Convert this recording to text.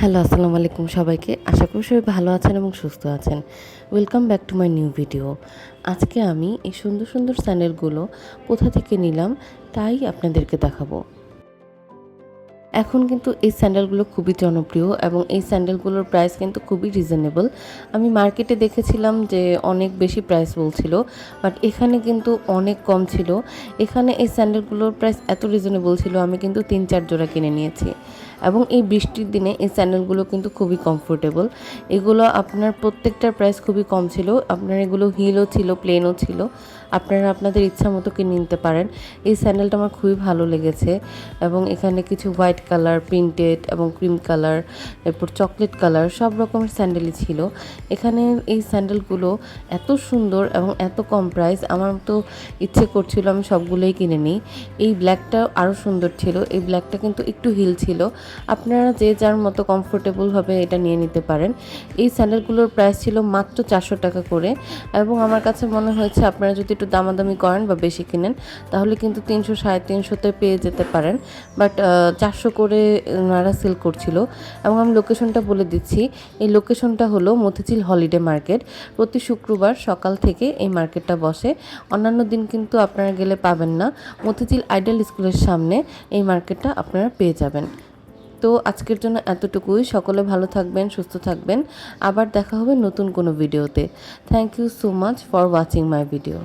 Hello, আসসালামু আলাইকুম সবাইকে। আশা করি সবাই ভালো আছেন এবং সুস্থ আছেন। Welcome back to my new video আজকে আমি এই সুন্দর সুন্দর চ্যানেলগুলো কোথা থেকে নিলাম তাই আপনাদেরকে দেখাবো। এখন কিন্তু এই স্যান্ডেলগুলো খুবই জনপ্রিয় এবং এই স্যান্ডেলগুলোর প্রাইস কিন্তু খুবই রিজনেবল আমি মার্কেটে দেখেছিলাম যে অনেক বেশি প্রাইস বলছিল বাট এখানে কিন্তু অনেক কম ছিল। এখানে এই স্যান্ডেলগুলোর প্রাইস এত রিজনেবল ছিল, আমি কিন্তু তিন চার জোড়া কিনে নিয়েছি। এবং এই বৃষ্টির দিনে এই স্যান্ডেলগুলো কিন্তু খুবই কমফোর্টেবল এগুলো আপনার প্রত্যেকটার প্রাইস খুবই কম ছিল। আপনার এগুলো হিলও ছিল প্লেনও ছিল। আপনারা আপনাদের ইচ্ছা মতো কিনে নিতে পারেন। এই স্যান্ডেলটা আমার খুবই ভালো লেগেছে এবং এখানে কিছু হোয়াইট কালার প্রিন্টেড এবং ক্রিম কালার এরপর চকলেট কালার সব রকমের স্যান্ডেলই ছিল। এখানে এই স্যান্ডেলগুলো এত সুন্দর এবং এত কম প্রাইস আমার তো ইচ্ছে করছিল আমি সবগুলোই কিনে নিই। এই ব্ল্যাকটা আরও সুন্দর ছিল, এই ব্ল্যাকটা কিন্তু একটু হিল ছিল। আপনারা যে যার মতো কমফোর্টেবলভাবে এটা নিয়ে নিতে পারেন। এই স্যান্ডেলগুলোর প্রাইস ছিল মাত্র চারশো টাকা করে এবং আমার কাছে মনে হয়েছে আপনারা যদি একটু দামাদামি করেন বা বেশি কিনেন, তাহলে কিন্তু তিনশো সাড়ে তিনশোতে পেয়ে যেতে পারেন। বাট চারশো করে ওনারা সেল করছিল এবং আমি লোকেশনটা বলে দিচ্ছি। এই লোকেশনটা হলো মতিঝিল হলিডে মার্কেট প্রতি শুক্রবার সকাল থেকে এই মার্কেটটা বসে। অন্যান্য দিন কিন্তু আপনারা গেলে পাবেন না। মতিঝিল আইডল স্কুলের সামনে এই মার্কেটটা আপনারা পেয়ে যাবেন। তো আজকের জন্য এতটুকুই। সকলে ভালো থাকবেন, সুস্থ থাকবেন। আবার দেখা হবে নতুন কোনো ভিডিওতে thank you so much for watching my video